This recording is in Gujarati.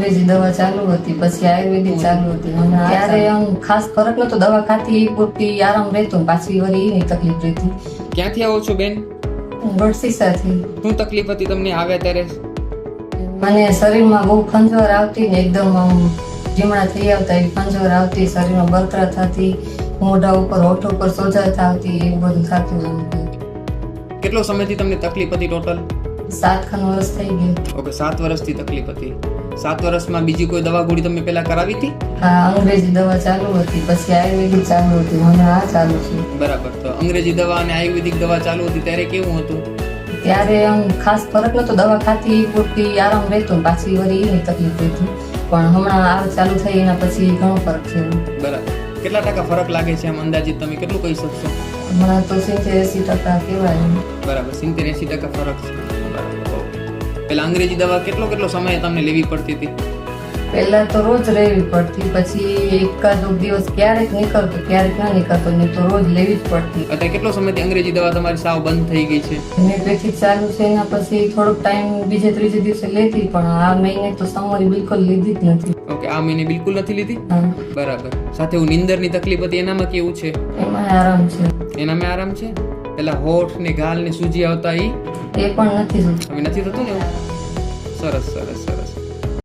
અંગ્રેજી દવા ચાલુ હતી પછી આયુર્વેદિક ચાલુ હતી. ત્યારે આમ ખાસ ફરક નતો દવા ખાતી એ પૂરતી આરામ રહેતો પાછી વળી એની તકલીફ રહેતી. ક્યાંથી આવો છો બેન? ગળસી સાથે શું તકલીફ હતી તમને આવ્યા ત્યારે? મને શરીરમાં બહુ ખંજવાર આવતી ને એકદમ આમ જીમણા થઈ આવતા એ ખંજવાર આવતી શરીરમાં બળતરા થતી મોઢા ઉપર હોઠ ઉપર સોજા થતી એવું બધું થતું કેટલો સમયથી તમને તકલીફ હતી ટોટલ સાત ખન વર્ષ થઈ ગયું ઓકે સાત વર્ષથી તકલીફ હતી. સાત વર્ષમાં બીજી કોઈ દવા ગોળી તમે પહેલા કરાવી હતી? હા અંગ્રેજી દવા ચાલુ હતી પછી આયુર્વેદિક ચાલુ હતી મને આ ચાલુ છે. બરાબર તો અંગ્રેજી દવા અને આયુર્વેદિક દવા ચાલુ હતી ત્યારે કેવું હતું? ત્યારે આમ ખાસ ફરક નતો દવા ખાતી પૂરતી આરામ રહેતો પાછી વળી એની તકલીફ રહેતી. પણ હમણાં આ ચાલુ થઈ એના પછી ઘણો ફરક છે. બરાબર. કેટલા ટકા ફરક લાગે છે આમ અંદાજિત તમે કેટલું કહી શકશો? હમણાં તો સિત્તેર એસી ટકા કહેવાય. બરાબર સિત્તેર એંસી ટકા ફરક છે. પેલા અંગ્રેજી દવા કેટલો કેટલો સમય તમને લેવી પડતી હતી? પહેલા તો રોજ લેવી પડતી પછી એકાદ દિવસ ક્યારેક નીકળતો ક્યારેક ના નીકળતો નહીં તો રોજ લેવી જ પડતી. અત્યારે કેટલો સમયથી અંગ્રેજી દવા તમારી સાવ બંધ થઈ ગઈ છે? હોમિયોપેથી ચાલુ છે એના પછી થોડોક ટાઈમ બીજે ત્રીજે દિવસે લેતી પણ આ મહિને તો સમરી બિલકુલ લીધી જ નથી. ઓકે આ મહિને બિલકુલ નથી લીધી? બરાબર. સાથે હું નીંદરની તકલીફ હતી એનામાં કેવું છે? એમાં આરામ છે. એનામાં આરામ છે? પેલા હોઠ ને ગાલ ને સૂજી આવતા ઈ? એ પણ નથી થતું. હવે નથી થતું ને એવું? સરસ સરસ સરસ.